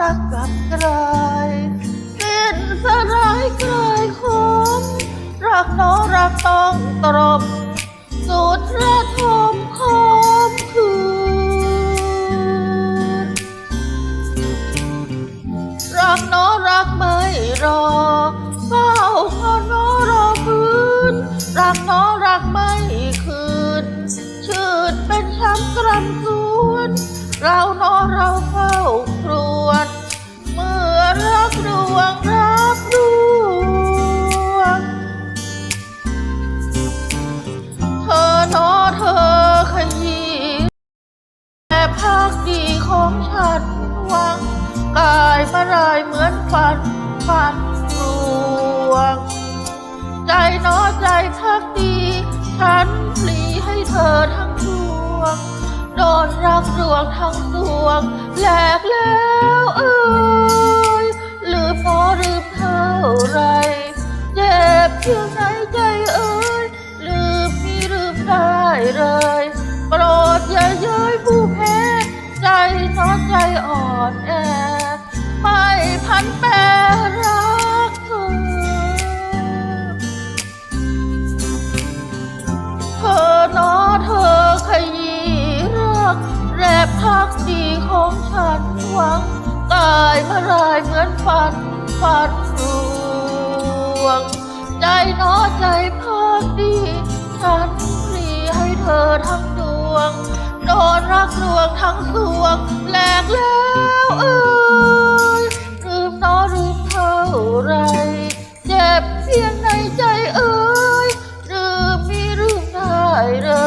รักกับใครสิ้นสลายกลายคมรักน้องรักต้องตรมสุดระทมคมคืนรักน้อรักไม่รอเฝ้าคอน้อรอคืนรักน้อรักไม่คืนชื่นเป็นช้ำกรำสวนเราน้อเราเฝ้าคร แต่ภาคดีของฉันหวังกายมารายเหมือนฝันฝันรวง ใจน้อใจพักดี ฉันพลีให้เธอทั้งดวง โดนรักรวงทั้งสวงแหลกแล้วเอ้ยลืมน้อลืมเท่าไร เจ็บเพียงไหนใจ อนแอไม่พันแปรรักเธอ เธอหนอเธอขยี้รัก แรบพักดีของฉันหวังกายมารายเหมือนฝันฝันรวง ใจหนอใจพักดี ฉันพลีให้เธอทั้ง วง โดนรักลวงทั้งสวงแหลกแล้วเอ้ยลืมน้อลืมเท่าไร เจ็บเพียงในใจเอ้ยลืมไม่ลืมได้เลย